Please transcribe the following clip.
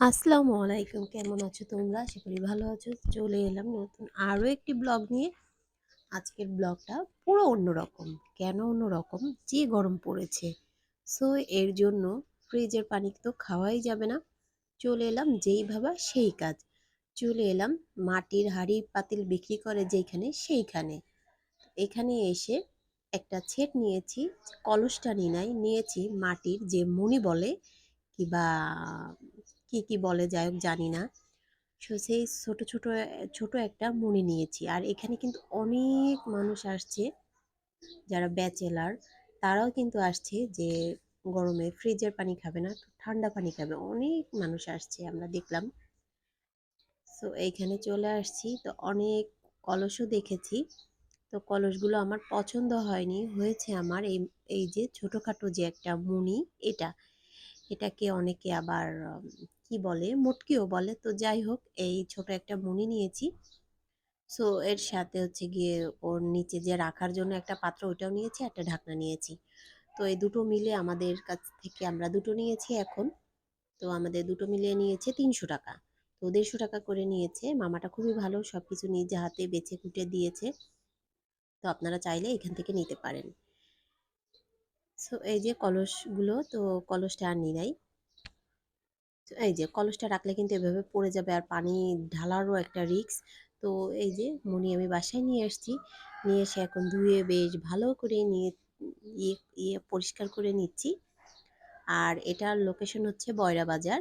আসসালামু আলাইকুম। কেমন আছো তোমরা? আশা করি ভালো আছো। চলে এলাম নতুন আরও একটি ব্লগ নিয়ে। আজকের ব্লগটা পুরো অন্যরকম। কেন অন্যরকম? যে গরম পড়েছে। সো এর জন্য ফ্রিজের পানি তো খাওয়াই যাবে না। চলে এলাম যেই ভাবা সেই কাজ। চলে এলাম মাটির হাঁড়ি পাতিল বিক্রি করে যেইখানে সেইখানে। এখানে এসে একটা ছেট নিয়েছি, কলসটা নিয়ে নাই, নিয়েছি মাটির যে মণি বলে, কিবা কি কি বলে যাই হোক জানি না। সো সেই ছোট ছোট ছোট একটা মণি নিয়েছি। আর এখানে কিন্তু অনেক মানুষ আসছে, যারা ব্যাচেলার। তারাও কিন্তু আসছে যে গরমে ফ্রিজের পানি খাবে না ঠান্ডা পানি খাবে। অনেক মানুষ আসছে আমরা দেখলাম। সো এইখানে চলে আসছি। তো অনেক কলসও দেখেছি। তো কলসগুলো আমার পছন্দ হয়নি, হয়েছে আমার এই এই যে ছোটোখাটো যে একটা মুনি এটা। এটাকে অনেকে আবার কি বলে? মটকিও বলে। তো যাই হোক, এই ছোট একটা মুনি নিয়েছি। সো এর সাথে হচ্ছে গিয়ে ওর নিচে যে রাখার জন্য একটা পাত্র, ওইটাও নিয়েছি, একটা ঢাকনা নিয়েছি। তো এই দুটো মিলে আমাদের কাছ থেকে আমরা দুটো নিয়েছি এখন। তো আমাদের দুটো মিলে নিয়েছে তিনশো টাকা। তো দেড়শো টাকা করে নিয়েছে। মামাটা খুবই ভালো সব কিছু নিজে হাতে বেছে কুটে দিয়েছে। তো আপনারা চাইলে এখান থেকে নিতে পারেন। সো এই যে কলসগুলো, তো কলসটা আর নি নাই। এই যে কলসটা রাখলে কিন্তু এভাবে পড়ে যাবে আর পানি ঢালারও একটা রিক্স তো এই যে মনি আমি বাসায় নিয়ে আসছি। নিয়ে এসে এখন ধুয়ে বেশ ভালো করে নিয়ে ইয়ে ইয়ে পরিষ্কার করে নিচ্ছি। আর এটার লোকেশন হচ্ছে বয়রা বাজার।